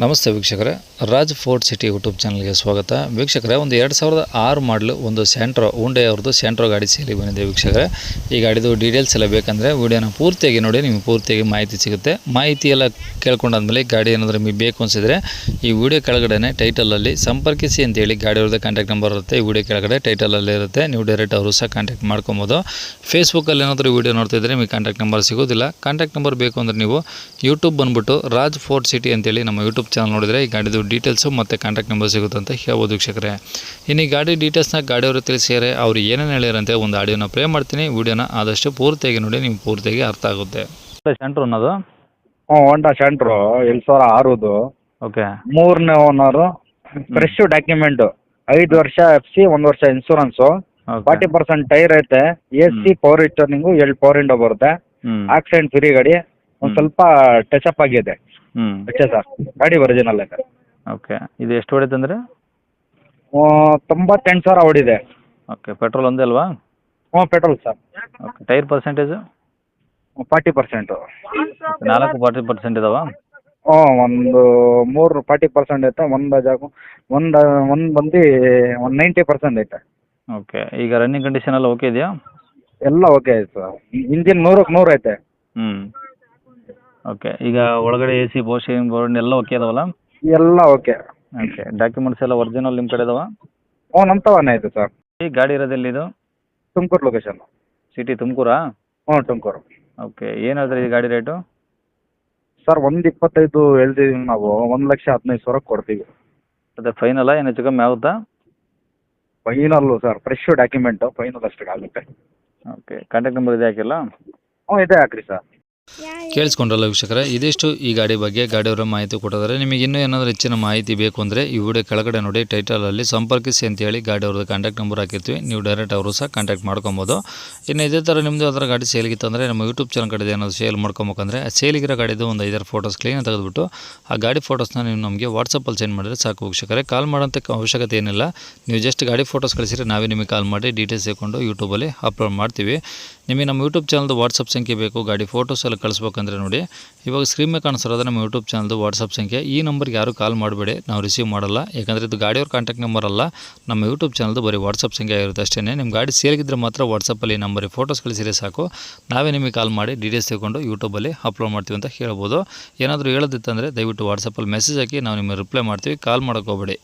ನಮಸ್ತೆ ವೀಕ್ಷಕರೇ, Raj fort city YouTube ಚಾನಲ್ಗೆ ಸ್ವಾಗತ. ವೀಕ್ಷಕರೇ, ಒಂದು ಎರಡು ಸಾವಿರದ ಆರು ಮಾಡಲು ಒಂದು ಸ್ಯಾಂಟ್ರೋ ಉಂಡೆ ಅವ್ರದ್ದು ಸ್ಯಾಂಟ್ರೋ ಗಾಡಿ ಸೇಲಿ ಬಂದಿದೆ ವೀಕ್ಷಕರೇ. ಈ ಗಾಡಿದು ಡೀಟೇಲ್ಸ್ ಎಲ್ಲ ಬೇಕಂದರೆ ವೀಡಿಯೋನ ಪೂರ್ತಿಯಾಗಿ ನೋಡಿ, ನಿಮಗೆ ಪೂರ್ತಿಯಾಗಿ ಮಾಹಿತಿ ಸಿಗುತ್ತೆ. ಮಾಹಿತಿ ಎಲ್ಲ ಕೇಳ್ಕೊಂಡಾದ್ಮೇಲೆ ಗಾಡಿ ಏನಾದರೂ ನಿಮಗೆ ಬೇಕು ಅನಿಸಿದರೆ ಈ ವಿಡಿಯೋ ಕೆಳಗಡೆ ಟೈಟಲಲ್ಲಿ ಸಂಪರ್ಕಿಸಿ ಅಂತೇಳಿ ಗಾಡಿ ಅವ್ರದ್ದು ಕಾಂಟ್ಯಾಕ್ಟ್ ನಂಬರ್ ಇರುತ್ತೆ, ಈ ವಿಡಿಯೋ ಕೆಳಗಡೆ ಟೈಟಲಲ್ಲಿ ಇರುತ್ತೆ. ನೀವು ಡೈರೆಕ್ಟ್ ಅವರು ಸಹ ಕಾಂಟ್ಯಾಕ್ಟ್ ಮಾಡ್ಕೊಬೋದು. ಫೇಸ್ಬುಕ್ಕಲ್ಲಿ ಏನಾದರೂ ವಿಡಿಯೋ ನೋಡ್ತಿದ್ರೆ ನಿಮಗೆ ಕಾಂಟ್ಯಾಕ್ಟ್ ನಂಬರ್ ಸಿಗೋದಿಲ್ಲ. ಕಾಂಟ್ಯಾಕ್ಟ್ ನಂಬರ್ ಬೇಕು ಅಂದರೆ ನೀವು ಯೂಟ್ಯೂಬ್ ಬಂದುಬಿಟ್ಟು ರಾಜ್ ಫೋರ್ಟ್ ಸಿಟಿ ಅಂತೇಳಿ ನಮ್ಮ ಯೂಟ್ಯೂಬ್ ಚಾನಲ್ ನೋಡಿದರೆ ಈ ಗಾಡಿದು ಡೀಟೇಲ್ಸು ಮತ್ತು ಕಾಂಟ್ಯಾಕ್ಟ್ ನಂಬರ್ ಸಿಗುತ್ತೆ ಅಂತ ಹೇಳ್ಬೋದು ವೀಕ್ಷಕರೇ. ಇನ್ನು ಈ ಗಾಡಿ ಡೀಟೇಲ್ಸ್ನ ಗಾಡಿಯವರು ತಿಳಿಸಿದರೆ ಅವರು ಏನೇನು ಹೇಳಿರಂತೆ ಒಂದು ಆಡಿಯೋನ ಪ್ಲೇ ಮಾಡ್ತೀನಿ ವೀಡಿಯೋನ ಆದಷ್ಟು ಪೂರ್ತಿಯಾಗಿ ನೋಡಿ ನಿಮ್ಗೆ ಪೂರ್ತಿಯಾಗಿ ಅರ್ಥ ಆಗುತ್ತೆ. ಸೆಂಟ್ರ್ ಅನ್ನೋದು? ಹ್ಞೂ ಹೋಂಡಾ ಸೆಂಟ್ರು ಎರಡು ಸಾವಿರ ಆರುದು. ಓಕೆ ಮೂರನೇ ಓನರು ಫ್ರೆಶ್ ಡಾಕ್ಯುಮೆಂಟು ಐದು ವರ್ಷ ಎಫ್ ಸಿ ಒಂದು ವರ್ಷ ಇನ್ಸೂರೆನ್ಸು ಫಾರ್ಟಿ ಪರ್ಸೆಂಟ್ ಟೈರ್ ಐತೆ ಎ ಸಿ ಪವರ್ ರಿಟರ್ನಿಂಗು ಎರಡು ಪವರ್ ಇಂಡೋ ಬರುತ್ತೆ. ಆಕ್ಸಿಡೆಂಟ್ ಫ್ರೀ ಗಾಡಿ. ಒಂದು ಸ್ವಲ್ಪ ಟಚ್ ಅಪ್ ಆಗಿದೆ. ಹ್ಞೂ ಅಷ್ಟೇ ಸರ್. ಗಾಡಿ ಒರಿಜಿನಲ್ ಐತೆ ಓಕೆ. ಇದು ಎಷ್ಟು ಹೊಡಿತು ಅಂದರೆ? ಆ, ತೊಂಬತ್ತೆಂಟು ಸಾವಿರ ಓಡಿದೆ ಓಕೆ. ಪೆಟ್ರೋಲ್ ಒಂದೇ ಅಲ್ವಾ? ಹ್ಞೂ petrol sir. Okay. Tyre percentage forty percent. ನಾಲ್ಕು ಫಾರ್ಟಿ ಪರ್ಸೆಂಟ್ ಇದಾವ? ಹ್ಞೂ ಒಂದು ಮೂರು ಫಾರ್ಟಿ ಪರ್ಸೆಂಟ್ ಐತೆ ಒಂದು ಜಾಗ ಒಂದು ಒಂದು ಬಂದು ಒಂದು ನೈಂಟಿ ಪರ್ಸೆಂಟ್ ಐತೆ. ಓಕೆ. ಈಗ ರನ್ನಿಂಗ್ ಕಂಡೀಷನ್ ಎಲ್ಲ ಓಕೆ ಇದೆಯಾ? ಎಲ್ಲ ಓಕೆ ಆಯ್ತು ಸರ್. ಇಂಜಿನ್ ನೂರಕ್ಕೆ ನೂರು ಐತೆ ಓಕೆ ಈಗ ಒಳಗಡೆ ಎ ಸಿ ಬೋಶಿಂಗ್ ಬೋರ್ಡ್ ಎಲ್ಲ ಓಕೆ ಅದಾವಲ್ಲ? ಎಲ್ಲ ಓಕೆ ಓಕೆ ಡಾಕ್ಯುಮೆಂಟ್ಸ್ ಎಲ್ಲ ಒರಿಜಿನಲ್ ನಿಮ್ಮ ಕಡೆ ಇದಾವ ಹ್ಞೂ ನಮ್ಮ ತವಾನೇ ಸರ್ ಈ ಗಾಡಿ ಇರೋದೆಲ್ಲಿ ಇದು? ತುಮಕೂರು ಲೊಕೇಶನ್ ಸಿಟಿ ತುಮಕೂರಾ? ಹ್ಞೂ ತುಮಕೂರು. ಓಕೆ ಏನು ಈ ಗಾಡಿ ರೇಟು ಸರ್ ಒಂದು ಇಪ್ಪತ್ತೈದು ಹೇಳ್ತಿದ್ದೀವಿ ನಾವು. ಒಂದು ಲಕ್ಷ ಹದಿನೈದು ಸಾವಿರ ಕೊಡ್ತೀವಿ. ಅದೇ ಫೈನಲ್ಲ ಏನು ಹೆಚ್ಚು ಕಮ್ಮಿ ಆಗುತ್ತಾ? Final sir fresh document final ಅಷ್ಟಕ್ಕೆ ಆಗುತ್ತೆ. ಓಕೆ ಕಾಂಟ್ಯಾಕ್ಟ್ ನಂಬರ್ ಇದೆ ಹಾಕಿಲ್ಲ? ಹ್ಞೂ ಇದೆ ಹಾಕ್ರಿ ಸರ್ ಕೇಳಿಸ್ಕೊಂಡ್ರಲ್ಲ ವೀಕ್ಷಕರೇ, ಇದಿಷ್ಟು ಈ ಗಾಡಿ ಬಗ್ಗೆ ಗಾಡಿಯವರ ಮಾಹಿತಿ ಕೊಟ್ಟಿದ್ದಾರೆ. ನಿಮಗೆ ಇನ್ನೂ ಏನಾದರೂ ಹೆಚ್ಚಿನ ಮಾಹಿತಿ ಬೇಕು ಅಂದರೆ ಈ ವಿಡಿಯೋ ಕೆಳಗಡೆ ನೋಡಿ ಟೈಟಲಲ್ಲಿ ಸಂಪರ್ಕಿಸಿ ಅಂತೇಳಿ ಗಾಡಿ ಅವ್ರದ್ದು ಕಾಂಟ್ಯಾಕ್ಟ್ ನಂಬರ್ ಹಾಕಿರ್ತೀವಿ. ನೀವು ಡೈರೆಕ್ಟ್ ಅವರು ಸಹ ಕಾಂಟ್ಯಾಕ್ಟ್ ಮಾಡ್ಕೊಬೋದು. ಇನ್ನು ಇದೇ ಥರ ನಿಮ್ಮದು ಅದರ ಗಾಡಿ ಅಂದರೆ ನಮ್ಮ ಯೂಟ್ಯೂಬ್ ಚಾನಲ್ ಕಡೆ ಏನಾದರೂ ಸೇಲ್ ಮಾಡ್ಕೊಬೇಕಂದ್ರೆ ಆ ಸೇಲಿಗಿರೋ ಗಾಡಿದು ಒಂದು ಐದಾರು ಫೋಟೋಸ್ ಕ್ಲೀನ್ ತೆಗೆದುಬಿಟ್ಟು ಆ ಗಾಡಿ ಫೋಟೋಸ್ನ ನೀವು ನಮಗೆ ವಾಟ್ಸಪ್ಪಲ್ಲಿ ಸೆಂಡ್ ಮಾಡಿದ್ರೆ ಸಾಕು ವೀಕ್ಷಕರೇ. ಕಾಲ್ ಮಾಡೋಂಥ ಅವಶ್ಯಕತೆ ಏನಿಲ್ಲ. ನೀವು ಜಸ್ಟ್ ಗಾಡಿ ಫೋಟೋಸ್ ಕಳಿಸಿದ್ರೆ ನಾವೇ ನಿಮಗೆ ಕಾಲ್ ಮಾಡಿ ಡೀಟೇಲ್ಸ್ ಹೇಳ್ಕೊಂಡು ಯೂಟ್ಯೂಬಲ್ಲಿ ಅಪ್ಲೋಡ್ ಮಾಡ್ತೀವಿ. ನಿಮಗೆ ನಮ್ಮ ಯೂಟ್ಯೂಬ್ ಚಾನಲ್ದು ವಾಟ್ಸಪ್ ಸಂಖ್ಯೆ ಬೇಕು, ಗಾಡಿ ಫೋಟೋಸ್ ಎಲ್ಲ ಕಳಿಸ್ಬೇಕಂದ್ರೆ ನೋಡಿ. ಇವಾಗ ಸ್ಕ್ರೀನ್ ಮೇಲೆ ಕಾಣಿಸಿರೋದು ನಮ್ಮ ಯೂಟ್ಯೂಬ್ ಚಾನಲ್ದು ವಾಟ್ಸಪ್ ಸಂಖ್ಯೆ. ಈ ನಂಬರ್ಗೆ ಯಾರು ಕಾಲ್ ಮಾಡಬೇಡಿ, ನಾವು ರಿಸೀವ್ ಮಾಡಲ್ಲ. ಯಾಕಂದರೆ ಇದು ಗಾಡಿಯವ್ರ ಕಾಂಟ್ಯಾಕ್ಟ್ ನಂಬರ್ ಅಲ್ಲ, ನಮ್ಮ ಯೂಟ್ಯೂಬ್ ಚಾನಲ್ದು ಬರೀ ವಾಟ್ಸಪ್ ಸಂಖ್ಯೆ ಆಗಿರುತ್ತೆ ಅಷ್ಟೇ ನಿಮ್ಮ ಗಾಡಿ ಸೇರಿಗಿದ್ರೆ ಮಾತ್ರ ವಾಟ್ಸಪ್ಪಲ್ಲಿ ನಂಬರಿಗೆ ಫೋಟೋಸ್ ಕಳಿಸಿದ್ರೆ ಸಾಕು. ನಾವೇ ನಿಮಗೆ ಕಾಲ್ ಮಾಡಿ ಡೀಟೇಲ್ಸ್ ತಗೊಂಡು ಯೂಟ್ಯೂಬಲ್ಲಿ ಅಪ್ಲೋಡ್ ಮಾಡ್ತೀವಿ ಅಂತ ಹೇಳ್ಬೋದು. ಏನಾದರೂ ಹೇಳೋದಿತ್ತಂದರೆ ದಯವಿಟ್ಟು ವಾಟ್ಸಪ್ಪಲ್ಲಿ ಮೆಸೇಜ್ ಹಾಕಿ ನಾವು ನಿಮಗೆ ರಿಪ್ಲೈ ಮಾಡ್ತೀವಿ. ಕಾಲ್ ಮಾಡೋಕ್ಕೋಗ್ಬೇಡಿ